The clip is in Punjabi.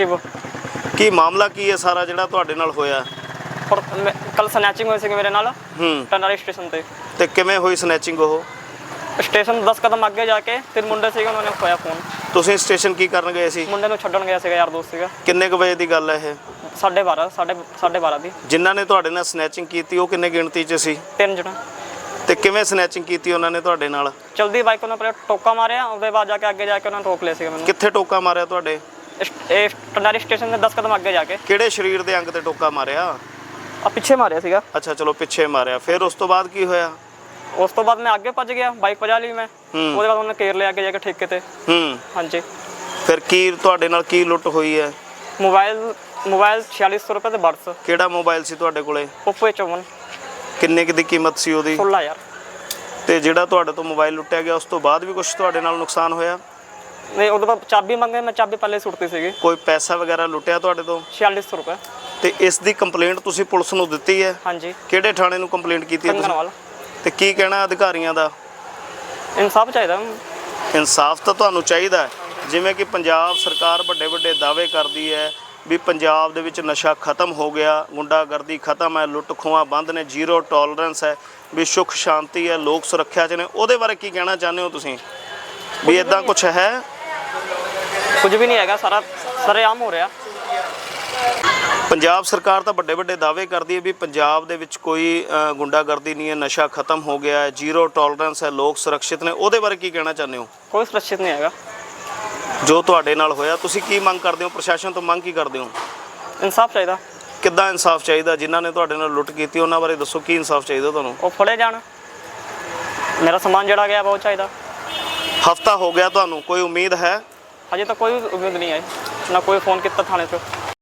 ਸਚਿਵ ਕੀ ਮਾਮਲਾ ਕੀ ਹੈ ਸਾਰਾ ਜਿਹੜਾ ਤੁਹਾਡੇ ਨਾਲ ਹੋਇਆ? ਪਰ ਕੱਲ ਸਨੈਚਿੰਗ ਹੋਈ ਸੀ ਮੇਰੇ ਨਾਲ। ਹੂੰ। ਟਨਾਲੀ ਸਟੇਸ਼ਨ ਤੇ। ਤੇ ਕਿਵੇਂ ਹੋਈ ਸਨੈਚਿੰਗ ਉਹ? ਸਟੇਸ਼ਨ 10 ਕਦਮ ਅੱਗੇ ਜਾ ਕੇ ਤਿੰਨ ਮੁੰਡੇ ਸੀਗੇ ਉਹਨਾਂ ਨੇ ਖੋਇਆ ਫੋਨ ਤੁਸੀਂ ਸਟੇਸ਼ਨ ਕੀ ਕਰਨ ਗਏ ਸੀ? ਮੁੰਡੇ ਨੂੰ ਛੱਡਣ ਗਿਆ ਸੀਗਾ ਯਾਰ ਦੋਸਤ ਸੀਗਾ। ਕਿੰਨੇ ਕੁ ਵਜੇ ਦੀ ਗੱਲ ਹੈ ਇਹ? 12:30 12:30 ਦੀ। ਜਿਨ੍ਹਾਂ ਨੇ ਤੁਹਾਡੇ ਨਾਲ ਸਨੈਚਿੰਗ ਕੀਤੀ ਉਹ ਕਿੰਨੇ ਗਿਣਤੀ 'ਚ ਸੀ? ਤਿੰਨ ਜਣਾ। ਤੇ ਕਿਵੇਂ ਸਨੈਚਿੰਗ ਕੀਤੀ ਉਹਨਾਂ ਨੇ ਤੁਹਾਡੇ ਨਾਲ? ਚਲਦੀ ਬਾਈਕ ਉਹਨਾਂ ਪਹਿਲਾਂ ਟੋਕਾ ਮਾਰਿਆ ਉਹਦੇ ਬਾਅਦ ਜਾ ਕੇ ਅੱਗੇ ਜਾ ਕੇ ਉਹਨਾਂ ਨੇ ਰੋਕ ਲਿਆ ਸੀਗਾ ਮੈਨੂੰ। ਕਿੱਥੇ ਟੋਕਾ ਮਾਰਿਆ ਤੁਹਾਡੇ? ਟਨਾਰੀ ਸਟੇਸ਼ਨ ਦੇ 10 ਕਦਮ ਅੱਗੇ ਜਾ ਕੇ। ਕਿਹੜੇ ਸਰੀਰ ਦੇ ਅੰਗ ਤੇ ਟੋਕਾ ਮਾਰਿਆ? ਆ ਪਿੱਛੇ ਮਾਰਿਆ ਸੀਗਾ। ਅੱਛਾ ਚਲੋ ਪਿੱਛੇ ਮਾਰਿਆ। ਫਿਰ ਉਸ ਤੋਂ ਬਾਅਦ ਕੀ ਹੋਇਆ? ਉਸ ਤੋਂ ਬਾਅਦ ਮੈਂ ਅੱਗੇ ਭੱਜ ਗਿਆ ਬਾਈਕ ਭਜਾ ਲਈ ਮੈਂ। ਹੂੰ। ਉਹਦੇ ਬਾਅਦ ਉਹਨੇ ਕੇਰ ਲਿਆ ਅੱਗੇ ਜਾ ਕੇ ਠੇਕੇ ਤੇ। ਹੂੰ। ਹਾਂਜੀ। ਫਿਰ ਕੀ ਤੁਹਾਡੇ ਨਾਲ ਕੀ ਲੁੱਟ ਹੋਈ ਹੈ? ਮੋਬਾਈਲ ਮੋਬਾਈਲ 4600 ਰੁਪਏ ਤੇ ਬਰਸ। ਕਿਹੜਾ ਮੋਬਾਈਲ ਸੀ ਤੁਹਾਡੇ ਕੋਲੇ? Oppo A54 ਕਿੰਨੇ ਕੁ ਦੀ ਕੀਮਤ ਸੀ ਉਹਦੀ? 16 ਯਾਰ ਤੇ ਜਿਹੜਾ ਤੁਹਾਡੇ ਤੋਂ ਮੋਬਾਈਲ ਲੁੱਟਿਆ ਗਿਆ ਉਸ ਤੋਂ ਬਾਅਦ ਵੀ ਕੁਝ ਤੁਹਾਡੇ ਨਾਲ ਨੁਕਸਾਨ ਹੋਇਆ? ਨਹੀਂ ਉਹਦੇ ਬਾਅਦ ਚਾਬੀ ਮੰਗੇ ਮੈਂ ਚਾਬੀ ਪਹਿਲੇ ਸੁੱਟਤੀ ਸੀਗੀ। ਕੋਈ ਪੈਸਾ ਵਗੈਰਾ ਲੁੱਟਿਆ ਤੁਹਾਡੇ ਤੋਂ? 4600 ਰੁਪਏ। ਤੇ ਇਸ ਦੀ ਕੰਪਲੇਂਟ ਤੁਸੀਂ ਪੁਲਿਸ ਨੂੰ ਦਿੱਤੀ ਹੈ? ਹਾਂਜੀ। ਕਿਹੜੇ ਥਾਣੇ ਨੂੰ ਕੰਪਲੇਂਟ ਕੀਤੀ ਹੈ ਤੁਸੀਂ? ਕੰਗਨਵਾਲ ਤੇ ਕੀ ਕਹਿਣਾ ਅਧਿਕਾਰੀਆਂ ਦਾ? ਇਨਸਾਫ ਚਾਹੀਦਾ। ਇਨਸਾਫ ਤਾਂ ਤੁਹਾਨੂੰ ਚਾਹੀਦਾ ਹੈ। ਜਿਵੇਂ ਕਿ ਪੰਜਾਬ ਸਰਕਾਰ ਵੱਡੇ ਵੱਡੇ ਦਾਅਵੇ ਕਰਦੀ ਹੈ ਵੀ ਪੰਜਾਬ ਦੇ ਵਿੱਚ ਨਸ਼ਾ ਖਤਮ ਹੋ ਗਿਆ ਗੁੰਡਾਗਰਦੀ ਖਤਮ ਹੈ ਲੁੱਟ ਖੋਹਾਂ ਬੰਦ ਨੇ ਜ਼ੀਰੋ ਟੋਲਰੈਂਸ ਹੈ ਵੀ ਸੁਖ ਸ਼ਾਂਤੀ ਹੈ ਲੋਕ ਸੁਰੱਖਿਆ 'ਚ ਨੇ। ਉਹਦੇ ਬਾਰੇ ਕੀ ਕਹਿਣਾ ਚਾਹੁੰਦੇ ਹੋ ਤੁਸੀਂ? ਵੀ ਇਦਾਂ ਕੁਝ ਹੈ? ਕੁਝ ਵੀ ਨਹੀਂ ਹੈਗਾ ਸਾਰਾ ਸਰੇਆਮ ਹੋ ਰਿਹਾ। ਪੰਜਾਬ ਸਰਕਾਰ ਤਾਂ ਵੱਡੇ ਵੱਡੇ ਦਾਅਵੇ ਕਰਦੀ ਹੈ ਵੀ ਪੰਜਾਬ ਦੇ ਵਿੱਚ ਕੋਈ ਗੁੰਡਾਗਰਦੀ ਨਹੀਂ ਹੈ ਨਸ਼ਾ ਖਤਮ ਹੋ ਗਿਆ ਹੈ ਜ਼ੀਰੋ ਟੋਲਰੈਂਸ ਹੈ ਲੋਕ ਸੁਰੱਖਿਅਤ ਨੇ। ਉਹਦੇ ਬਾਰੇ ਕੀ ਕਹਿਣਾ ਚਾਹੁੰਦੇ ਹੋ? ਕੋਈ ਸੁਰੱਖਿਅਤ ਨਹੀਂ ਹੈਗਾ। ਜੋ ਤੁਹਾਡੇ ਨਾਲ ਹੋਇਆ ਤੁਸੀਂ ਕੀ ਮੰਗ ਕਰਦੇ ਹੋ? ਪ੍ਰਸ਼ਾਸਨ ਤੋਂ ਮੰਗ ਕੀ ਕਰਦੇ ਹੋ? ਇਨਸਾਫ ਚਾਹੀਦਾ। ਕਿੱਦਾਂ ਇਨਸਾਫ ਚਾਹੀਦਾ? ਜਿਨ੍ਹਾਂ ਨੇ ਤੁਹਾਡੇ ਨਾਲ ਲੁੱਟ ਕੀਤੀ ਉਹਨਾਂ ਬਾਰੇ ਦੱਸੋ ਕੀ ਇਨਸਾਫ ਚਾਹੀਦਾ ਤੁਹਾਨੂੰ? ਉਹ ਫੜੇ ਜਾਣ। ਮੇਰਾ ਸਮਾਨ ਜਿਹੜਾ ਗਿਆ ਬਹੁਤ ਚਾਹੀਦਾ। ਹਫਤਾ ਹੋ ਗਿਆ ਤੁਹਾਨੂੰ ਕੋਈ ਉਮੀਦ ਹੈ? ਹਜੇ ਤਾਂ ਕੋਈ ਉਮੀਦ ਨਹੀਂ ਆਈ ਨਾ ਕੋਈ ਫੋਨ ਕੀਤਾ ਥਾਣੇ ਤੋਂ